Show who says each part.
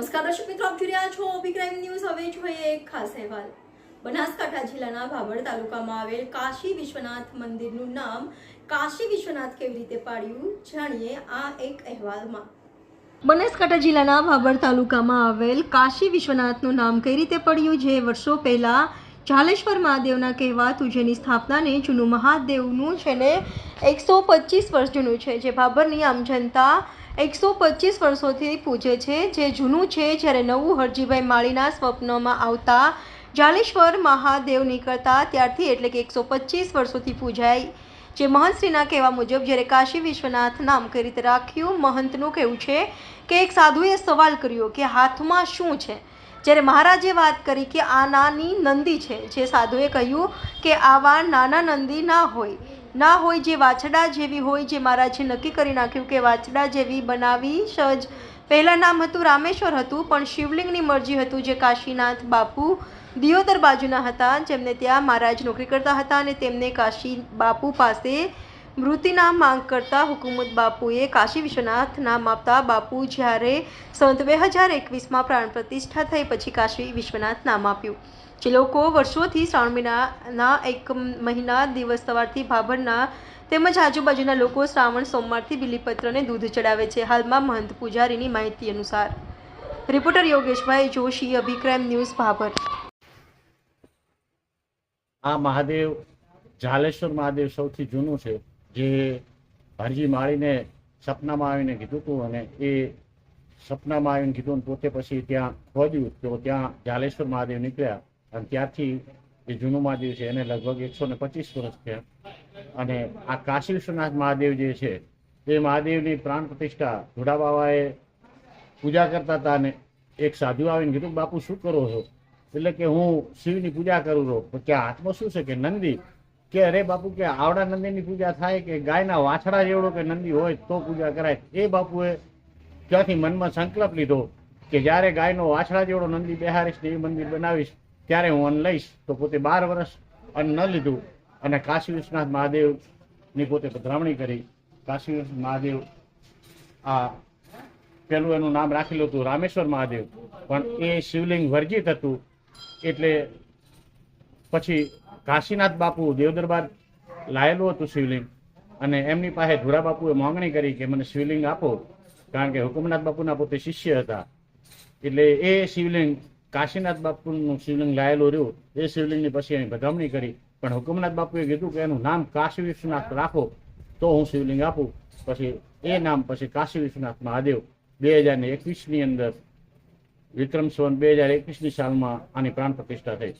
Speaker 1: નમસ્કાર દર્શક મિત્રો, આપ જોઈ રહ્યા છો ઓબી ક્રાઇમ ન્યૂઝ હવે જોઈએ એક ખાસ અહેવાલ. બનાસકાંઠા જિલ્લાના ભાભર તાલુકામાં આવેલ કાશી વિશ્વનાથ મંદિરનું નામ કાશી વિશ્વનાથ કેવી રીતે પાડ્યું જાણીએ આ એક અહેવાલમાં. બનાસકાંઠા જિલ્લાના ભાભર તાલુકામાં આવેલ કાશી વિશ્વનાથનું નામ કઈ રીતે પડ્યું? જે વર્ષો પહેલા ઝાલેશ્વર મહાદેવના કહેવાતું, જેની સ્થાપનાને જૂનું મહાદેવનું છે ને એકસો પચીસ વર્ષ જૂનું છે, જે ભાભરની આમ જનતા એકસો પચીસ વર્ષોથી પૂજે છે, જે જૂનું છે, જ્યારે નવું હરજીભાઈ માળીના સ્વપ્નમાં આવતા જાલેશ્વર મહાદેવ નીકળતા ત્યારથી એટલે કે એકસો પચીસ વર્ષોથી પૂજાય જે મહંતશ્રીના કહેવા મુજબ જ્યારે કાશી વિશ્વનાથ નામ કઈ રીતે રાખ્યું, મહંતનું કહેવું છે કે એક સાધુએ સવાલ કર્યો કે હાથમાં શું છે? જ્યારે મહારાજે વાત કરી કે આ નાની નંદી છે, જે સાધુએ કહ્યું કે આવા નાના નંદી ના હોય. ના હોય જે વાછડા જેવી હોય જે મહારાજે નક્કી કરી નાખ્યું કે વાછડા જેવી બનાવી સજ. પહેલાં નામ હતું રામેશ્વર હતું, પણ શિવલિંગની મરજી હતું જે કાશીનાથ બાપુ દિયોદર બાજુના હતા, જેમને ત્યાં મહારાજ નોકરી કરતા હતા અને તેમને કાશી બાપુ પાસે મૃત્યુના માંગ કરતા હુકુમત બાપુએ કાશી વિશ્વનાથ નામ આપતા બાપુ જ્યારે સંત બે હજાર એકવીસમાં પ્રાણ પ્રતિષ્ઠા થઈ પછી કાશી વિશ્વનાથ નામ આપ્યું. જે લોકો વર્ષોથી શ્રાવણ મહિનાના એક મહિના દિવસ સવારથી ભાભરના તેમજ આજુબાજુના લોકો શ્રાવણ સોમવારથી બિલીપત્રને દૂધ ચડાવે છે. હાલમાં મહંત પૂજારીની માહિતી અનુસાર. રિપોર્ટર યોગેશભાઈ જોશી, અભિક્રાઇમ ન્યૂઝ ભાભર.
Speaker 2: આ મહાદેવ, ઝાલેશ્વર મહાદેવ સૌથી જૂનું છે. જે ભારજી માળીને સપનામાં આવીને કીધું હતું અને એ સપનામાં આવીને કીધું પોતે પછી ત્યાં ખોજ્યું તો ત્યાં જાલેશ્વર મહાદેવ નીકળ્યા અને ત્યારથી જે જૂનું મહાદેવ છે, એને લગભગ એકસો ને પચીસ વર્ષ થયા. અને આ કાશી વિશ્વનાથ મહાદેવ જે છે, એ મહાદેવની પ્રાણ પ્રતિષ્ઠા ધોડા બાવાએ પૂજા કરતા હતા અને એક સાધુ આવીને કીધું, બાપુ, શું કરો છો? એટલે કે, હું શિવની પૂજા કરું છું. કે હાથમાં શું છે કે નંદી કે અરે બાપુ, કે આવડા નંદીની પૂજા થાય, કે ગાયના વાછડા જેવડો કે નંદી હોય, તો પૂજા કરાય. એ બાપુએ ત્યાંથી મનમાં સંકલ્પ લીધો કે જ્યારે ગાયનો વાછડા જેવડો નંદી બેહારીશ ને એ મંદિર બનાવીશ, ત્યારે હું અન્ન લઈશ. તો પોતે બાર વર્ષ અન્ન ન લીધું અને કાશી વિશ્વનાથ મહાદેવની પોતે પધરામણી કરી. કાશી વિશ્વનાથ મહાદેવ આ પેલું એનું નામ રાખેલું હતું રામેશ્વર મહાદેવ. પણ એ શિવલિંગ વર્જિત હતું. એટલે પછી કાશીનાથ બાપુ દેવદરબાર લાયેલું હતું શિવલિંગ. અને એમની પાસે ધુરા બાપુએ માંગણી કરી કે મને શિવલિંગ આપો, કારણ કે હુકમનાથ બાપુના પોતે શિષ્ય હતા. એટલે એ શિવલિંગ, કાશીનાથ બાપુનું શિવલિંગ લાયેલું રહ્યું. એ શિવલિંગની પછી એની ભગામણી કરી. પણ હુકમનાથ બાપુએ કીધું કે એનું નામ કાશી વિશ્વનાથ રાખો, તો હું શિવલિંગ આપું. પછી એ નામ પછી કાશી વિશ્વનાથ મહાદેવ. બે હજાર એકવીસની અંદર વિક્રમ સોન બે હજાર એકવીસની સાલમાં આની પ્રાણ પ્રતિષ્ઠા થઈ.